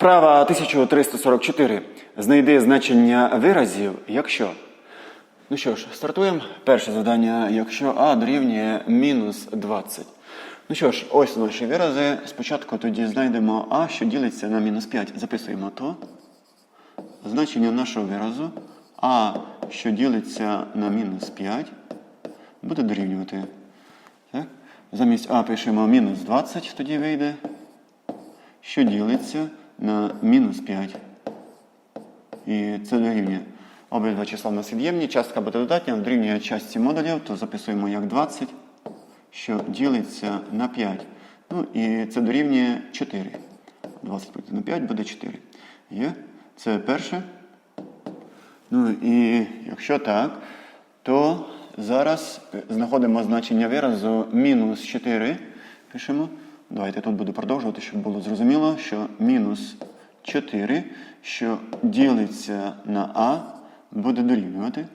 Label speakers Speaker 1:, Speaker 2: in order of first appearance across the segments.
Speaker 1: Вправа 1344. Знайди значення виразів, якщо. Ну що ж, стартуємо. Перше завдання, якщо А дорівнює мінус 20. Ну що ж, ось наші вирази. Спочатку тоді знайдемо А, що ділиться на мінус 5. Записуємо то. Значення нашого виразу А, що ділиться на мінус 5, буде дорівнювати. Замість А пишемо мінус 20, тоді вийде що ділиться на мінус 5. І це дорівнює. Обидва числа в нас від'ємні, частка буде додатня, дорівнює частці модулів, то записуємо як 20, що ділиться на 5. Ну і це дорівнює 4. 20 поділити на 5 буде 4. Є? Це перше. Ну і якщо так, то зараз знаходимо значення виразу мінус 4. Пишемо. Давайте тут буду продовжувати, щоб було зрозуміло, що мінус 4, що ділиться на А, буде дорівнювати.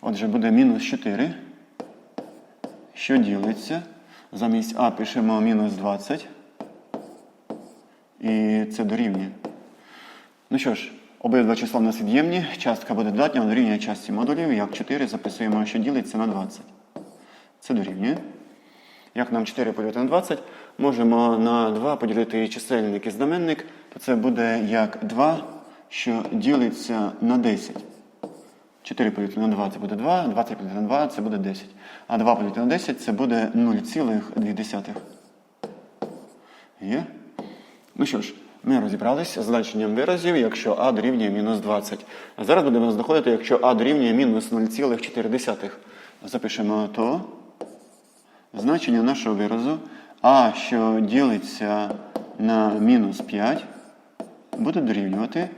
Speaker 1: Отже, буде мінус 4, що ділиться. Замість А пишемо мінус 20. І це дорівнює. Ну що ж, обидва числа в нас від'ємні, частка буде додатня, дорівнює частці модулів, як 4 записуємо, що ділиться на 20. Це дорівнює. Як нам 4 поділити на 20, можемо на 2 поділити чисельник і знаменник, то це буде як 2, що ділиться на 10. 4 поділити на 2 це буде 2, 20 поділити на 2 це буде 10. А 2 поділити на 10 це буде 0,2. Є? Ну що ж, ми розібралися з значенням виразів, якщо а дорівнює мінус 20. А зараз будемо знаходити, якщо а дорівнює мінус 0,4. Запишемо то. Значення нашого виразу а, що ділиться на мінус 5, буде дорівнювати.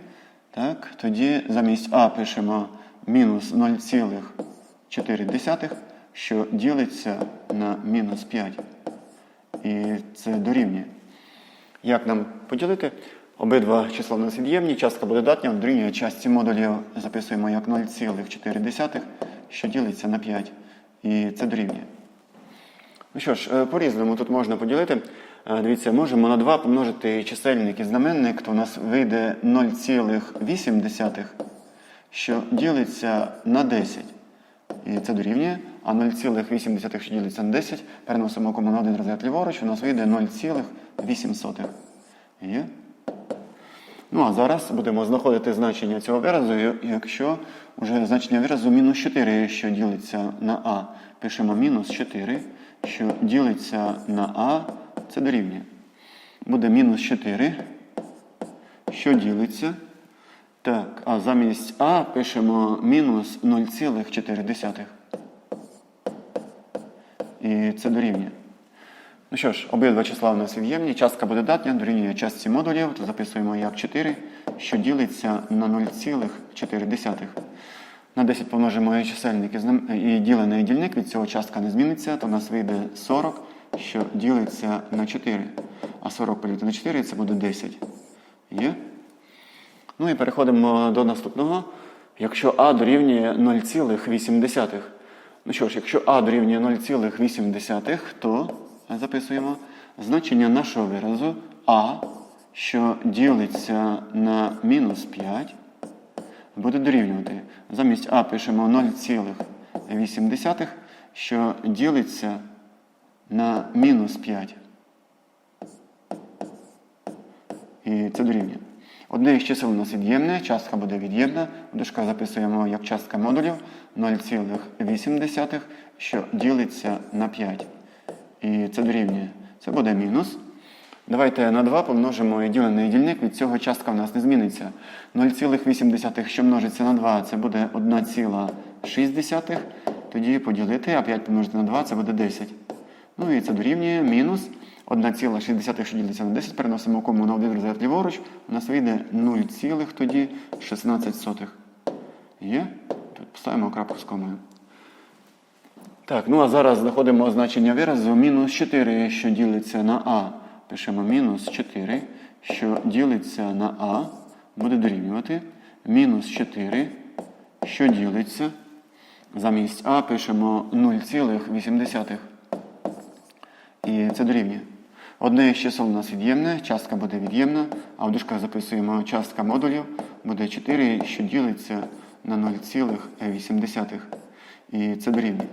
Speaker 1: Так, Тоді замість А пишемо мінус 0,4, що ділиться на мінус 5. І це дорівнює. Як нам поділити? Обидва числа в нас від'ємні, частка буде датня, дорівнює частці модулів записуємо як 0,4, що ділиться на 5. І це дорівнює. Ну що ж, е, по-різному тут можна поділити. Е, Дивіться, можемо на 2 помножити чисельник і знаменник, то у нас вийде 0,8, що ділиться на 10. І це дорівнює. А 0,8, що ділиться на 10, переносимо кому на один розряд ліворуч, у нас вийде 0,8. Є? Ну, а зараз будемо знаходити значення цього виразу, якщо вже значення виразу мінус 4, що ділиться на А. Пишемо мінус 4, що ділиться на А, це дорівнює. Буде мінус 4, що ділиться. Так, а замість А пишемо мінус 0,4. І це дорівнює. Ну що ж, обидва числа у нас від'ємні, частка буде датня, дорівнює частці модулів, то записуємо як 4, що ділиться на 0,4. На 10 помножимо і чисельник і, ділений дільник, від цього частка не зміниться, то у нас вийде 40, що ділиться на 4. А 40 поділити на 4 це буде 10. Є? Ну і переходимо до наступного. Якщо А дорівнює 0,8. Ну що ж, якщо А дорівнює 0,8, то записуємо значення нашого виразу А, що ділиться на мінус 5, буде дорівнювати. Замість А пишемо 0,8, що ділиться на мінус 5. І це дорівнює. Одне із чисел у нас від'ємне, частка буде від'ємна. В дужках записуємо як частка модулів 0,8, що ділиться на 5. І це дорівнює. Це буде мінус. Давайте на 2 помножимо і ділений дільник, від цього частка в нас не зміниться. 0,8, що множиться на 2, це буде 1,6. Тоді поділити, а 5 помножити на 2 це буде 10. Ну і це дорівнює мінус 1,6, що ділиться на 10, переносимо кому на один розряд ліворуч, у нас вийде 0, тоді 16. Є? Тут поставимо крапку з комою. Так, ну а зараз знаходимо значення виразу мінус 4, що ділиться на А. Пишемо мінус 4, що ділиться на А, буде дорівнювати. Мінус 4, що ділиться. Замість А пишемо 0,8. І це дорівнює. Одне із чисел у нас від'ємне, частка буде від'ємна, а в дужках записуємо частка модулів буде 4, що ділиться на 0,8. І це дорівнює.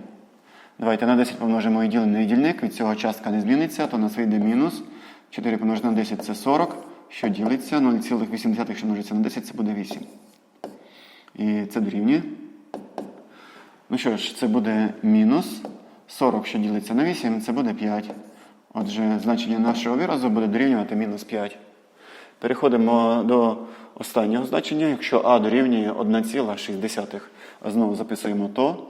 Speaker 1: Давайте на 10 помножимо і ділений дільник, від цього частка не зміниться, то у нас вийде мінус. 4 помножити на 10 це 40, що ділиться 0,8, що множиться на 10, це буде 8. І це дорівнює. Ну що ж, це буде мінус 40, що ділиться на 8, це буде 5. Отже, значення нашого виразу буде дорівнювати мінус 5. Переходимо до останнього значення. Якщо а дорівнює 1,6. Знову записуємо то.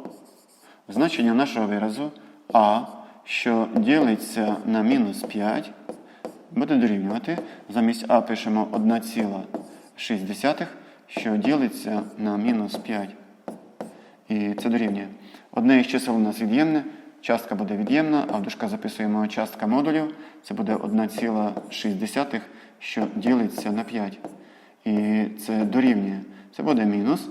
Speaker 1: Значення нашого виразу а, що ділиться на мінус 5, буде дорівнювати. Замість а пишемо 1,6, що ділиться на мінус 5. І це дорівнює. Одне із чисел у нас від'ємне, частка буде від'ємна, а в дужках записуємо частка модулів. Це буде 1,6, що ділиться на 5. І це дорівнює. Це буде мінус.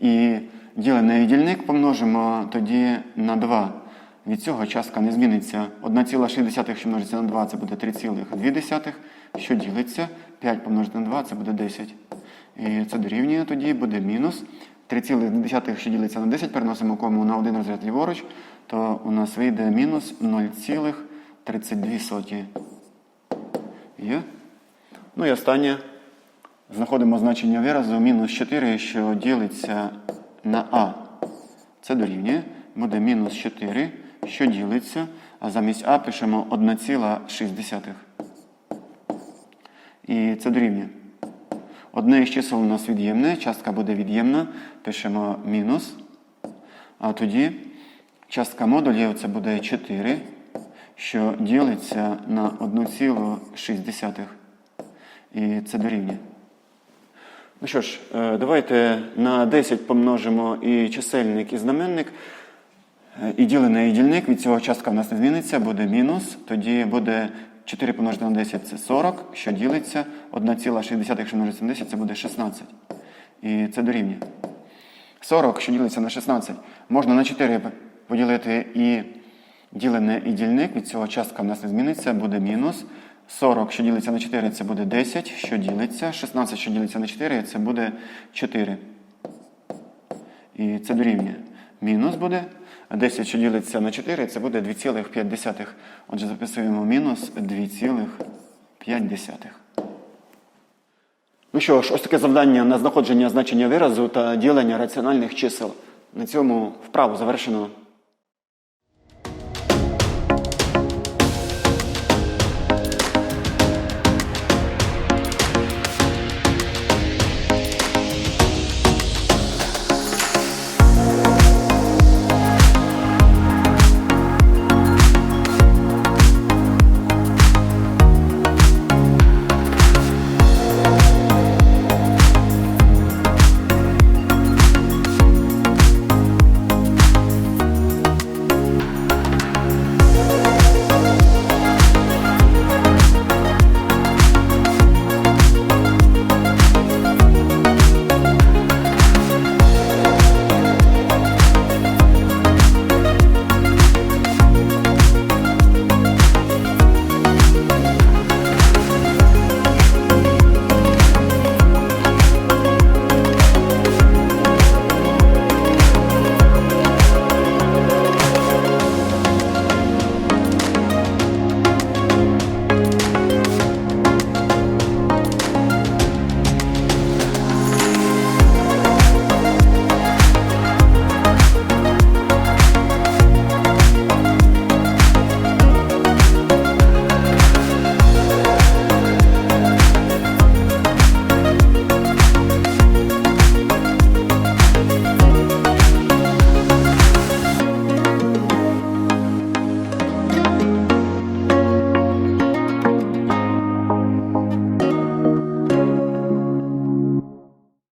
Speaker 1: І ділений дільник помножимо тоді на 2. Від цього частка не зміниться. 1,6, що множиться на 2, це буде 3,2, що ділиться. 5 помножити на 2, це буде 10. І це дорівнює тоді, буде мінус. 3,2, що ділиться на 10, переносимо кому на один розряд ліворуч, то у нас вийде мінус 0,32. Є? Ну і останнє. Знаходимо значення виразу мінус 4, що ділиться на А. Це дорівнює. Буде мінус 4, що ділиться, а замість А пишемо 1,6. І це дорівнює. Одне із чисел у нас від'ємне, частка буде від'ємна, пишемо мінус. А тоді частка модулів це буде 4, що ділиться на 1,6. І це дорівнює. Ну що ж, е, давайте на 10 помножимо і чисельник, і знаменник. Е, І ділений і дільник, від цього частка в нас не зміниться, буде мінус. Тоді буде 4 помножити на 10 це 40, що ділиться. 1,6, якщо множиться на 10, це буде 16. І це дорівнює. 40, що ділиться на 16, можна на 4 поділити і ділене і дільник. Від цього частка в нас не зміниться, буде мінус. 40, що ділиться на 4, це буде 10, що ділиться. 16, що ділиться на 4, це буде 4. І це дорівнює. Мінус буде. 10, що ділиться на 4, це буде 2,5. Отже, записуємо мінус 2,5. Ну що ж, ось таке завдання на знаходження значення виразу та ділення раціональних чисел. На цьому вправу завершено.